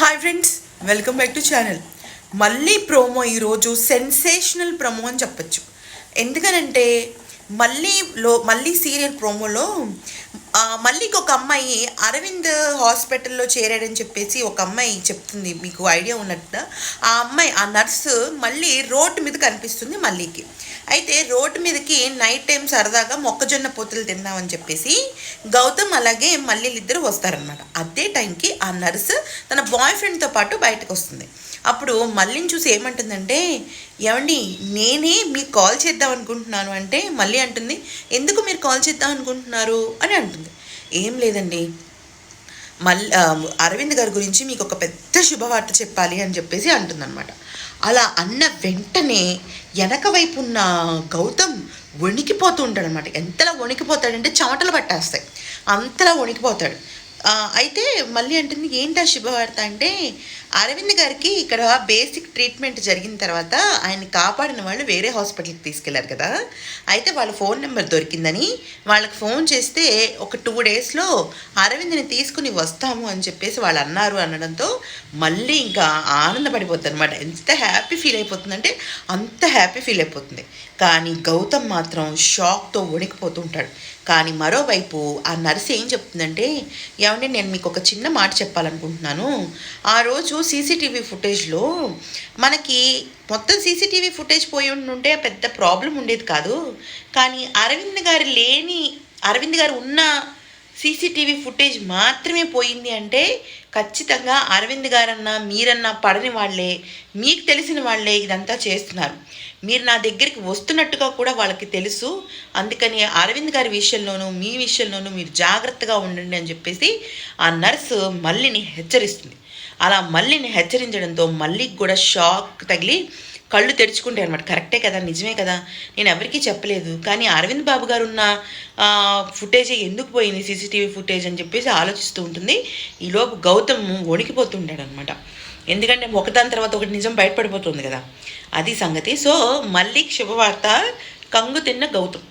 Hi friends welcome back to channel మళ్ళీ promo ఈరోజు sensational promo అని చెప్పొచ్చు. ఎందుకనంటే మళ్ళీ లో మళ్ళీ సీరియల్ ప్రోమోలో మళ్ళీకి ఒక అమ్మాయి అరవింద్ హాస్పిటల్లో చేరాడని చెప్పేసి ఒక అమ్మాయి చెప్తుంది. మీకు ఐడియా ఉన్నట్టు. ఆ అమ్మాయి ఆ నర్సు మళ్ళీ రోడ్డు మీద కనిపిస్తుంది మళ్ళీకి అయితే రోడ్డు మీదకి నైట్ టైం సరదాగా మొక్కజొన్న పూతలు తిందామని చెప్పేసి గౌతమ్ అలాగే మళ్ళీ ఇద్దరు వస్తారనమాట అదే టైంకి ఆ నర్సు తన బాయ్ ఫ్రెండ్తో పాటు బయటకు వస్తుంది. అప్పుడు మళ్ళీని చూసి ఏమంటుందంటే ఏమండి నేనే మీకు కాల్ చేద్దాం అనుకుంటున్నాను. అంటే మళ్ళీ అంటుంది ఎందుకు మీరు కాల్ చేద్దాం అనుకుంటున్నారు? అని అంటుంది. ఏం లేదండి. మళ్ళీ అరవింద్ గారి గురించి మీకు ఒక పెద్ద శుభవార్త చెప్పాలి అని చెప్పేసి అంటుందన్నమాట. అలా అన్న వెంటనే వెనక వైపు ఉన్న గౌతమ్ వణికిపోతూ ఉంటాడనమాట ఎంతలా వణికిపోతాడంటే చెమటలు పట్టేస్తాయి. అంతలా వణికిపోతాడు. అయితే మళ్ళీ అంటుంది ఏంటా శుభవార్త అంటే అరవింద్ గారికి ఇక్కడ బేసిక్ ట్రీట్మెంట్ జరిగిన తర్వాత ఆయన కాపాడిన వాళ్ళు వేరే హాస్పిటల్కి తీసుకెళ్ళారు కదా. అయితే వాళ్ళ ఫోన్ నెంబర్ దొరికిందని వాళ్ళకి ఫోన్ చేస్తే ఒక టూ డేస్లో అరవింద్ని తీసుకుని వస్తాము అని చెప్పేసి వాళ్ళు అన్నారు అనడంతో మళ్ళీ ఇంకా ఆనందపడిపోతుంది అనమాట ఎంత హ్యాపీ ఫీల్ అయిపోతుందంటే అంత హ్యాపీ ఫీల్ అయిపోతుంది. కానీ గౌతమ్ మాత్రం షాక్తో వణికిపోతుంటాడు కానీ మరోవైపు ఆ నర్స్ ఏం చెప్తుందంటే ఏమంటే నేను మీకు ఒక చిన్న మాట చెప్పాలనుకుంటున్నాను. ఆ రోజు సీసీటీవీ ఫుటేజ్లో మనకి మొత్తం సీసీటీవీ ఫుటేజ్ పోయి ఉంటే పెద్ద ప్రాబ్లం ఉండేది కాదు. కానీ అరవింద్ గారు లేని అరవింద్ గారు ఉన్న సీసీటీవీ ఫుటేజ్ మాత్రమే పోయింది అంటే ఖచ్చితంగా అరవింద్ గారన్నా మీరన్నా పడని వాళ్ళే. మీకు తెలిసిన వాళ్ళే ఇదంతా చేస్తున్నారు. మీరు నా దగ్గరికి వస్తున్నట్టుగా కూడా వాళ్ళకి తెలుసు. అందుకని అరవింద్ గారి విషయంలోనూ మీ విషయంలోనూ మీరు జాగ్రత్తగా ఉండండి అని చెప్పేసి ఆ నర్సు మళ్ళీని హెచ్చరిస్తుంది. అలా మళ్ళీని హెచ్చరించడంతో మళ్ళీ కూడా షాక్ తగిలి కళ్ళు తెరుచుకుంటాయి అనమాట కరెక్టే కదా నిజమే కదా. నేను ఎవరికీ చెప్పలేదు. కానీ అరవింద్ బాబు గారు ఉన్న ఫుటేజ్ ఎందుకు పోయింది? సీసీటీవీ ఫుటేజ్ అని చెప్పేసి ఆలోచిస్తూ ఉంటుంది. ఈలోపు గౌతమ్ వణికిపోతుంటాడు అనమాట ఎందుకంటే ఒకదాని తర్వాత ఒకటి నిజం బయటపడిపోతుంది కదా. అది సంగతి. సో మళ్ళీ శుభవార్త కంగు తిన్న గౌతమ్.